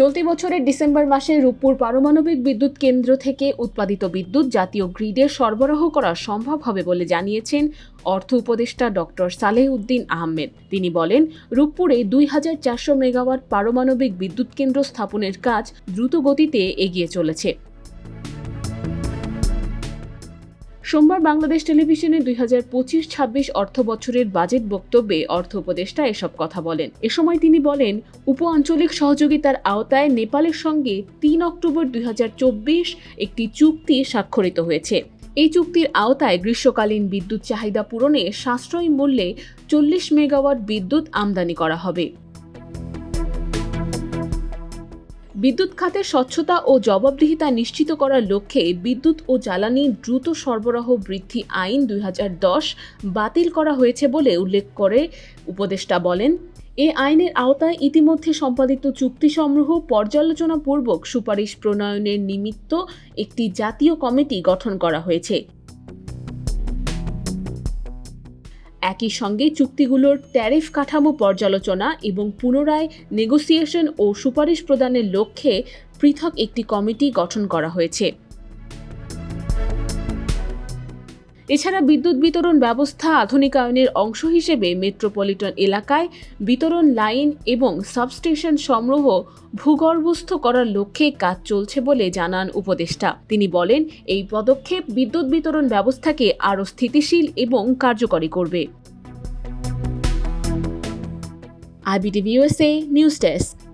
চলতি বছরের ডিসেম্বর মাসে রূপপুর পারমাণবিক বিদ্যুৎ কেন্দ্র থেকে উৎপাদিত বিদ্যুৎ জাতীয় গ্রিডে সরবরাহ করা সম্ভব হবে বলে জানিয়েছেন অর্থ উপদেষ্টা ডক্টর সালেহ উদ্দিন আহমেদ। তিনি বলেন, রূপপুরে দুই হাজার চারশো মেগাওয়াট পারমাণবিক বিদ্যুৎ কেন্দ্র স্থাপনের কাজ দ্রুত গতিতে এগিয়ে চলেছে। সোমবার বাংলাদেশ টেলিভিশনে দুই হাজার পঁচিশ ছাব্বিশ অর্থ বছরের বাজেট বক্তব্যে অর্থ উপদেষ্টা এসব কথা বলেন। এ সময় তিনি বলেন উপ আঞ্চলিক সহযোগিতার আওতায় নেপালের সঙ্গে তিন অক্টোবর দুই হাজার চব্বিশ একটি চুক্তি স্বাক্ষরিত হয়েছে। এই চুক্তির আওতায় গ্রীষ্মকালীন বিদ্যুৎ চাহিদা পূরণে সাশ্রয়ী মূল্যে চল্লিশ মেগাওয়াট বিদ্যুৎ আমদানি করা হবে। বিদ্যুৎ খাতের স্বচ্ছতা ও জবাবদিহিতা নিশ্চিত করার লক্ষ্যে বিদ্যুৎ ও জ্বালানি দ্রুত সরবরাহ বৃদ্ধি আইন দু হাজার দশ বাতিল করা হয়েছে বলে উল্লেখ করে উপদেষ্টা বলেন। এ আইনের আওতায় ইতিমধ্যে সম্পাদিত চুক্তিসমূহ পর্যালোচনাপূর্বক সুপারিশ প্রণয়নের নিমিত্ত একটি জাতীয় কমিটি গঠন করা হয়েছে। একই সঙ্গে চুক্তিগুলোর ট্যারিফ কাঠামো পর্যালোচনা এবং পুনরায় নেগোসিয়েশন ও সুপারিশ প্রদানের লক্ষ্যে পৃথক একটি কমিটি গঠন করা হয়েছে। এছাড়া বিদ্যুৎ বিতরণ ব্যবস্থা আধুনিকায়নের অংশ হিসেবে মেট্রোপলিটন এলাকায় বিতরণ লাইন এবং সাবস্টেশন সমূহ ভূগর্ভস্থ করার লক্ষ্যে কাজ চলছে বলে জানান উপদেষ্টা। তিনি বলেন, এই পদক্ষেপ বিদ্যুৎ বিতরণ ব্যবস্থাকে আরও স্থিতিশীল এবং কার্যকরী করবে। IBTV USA news desk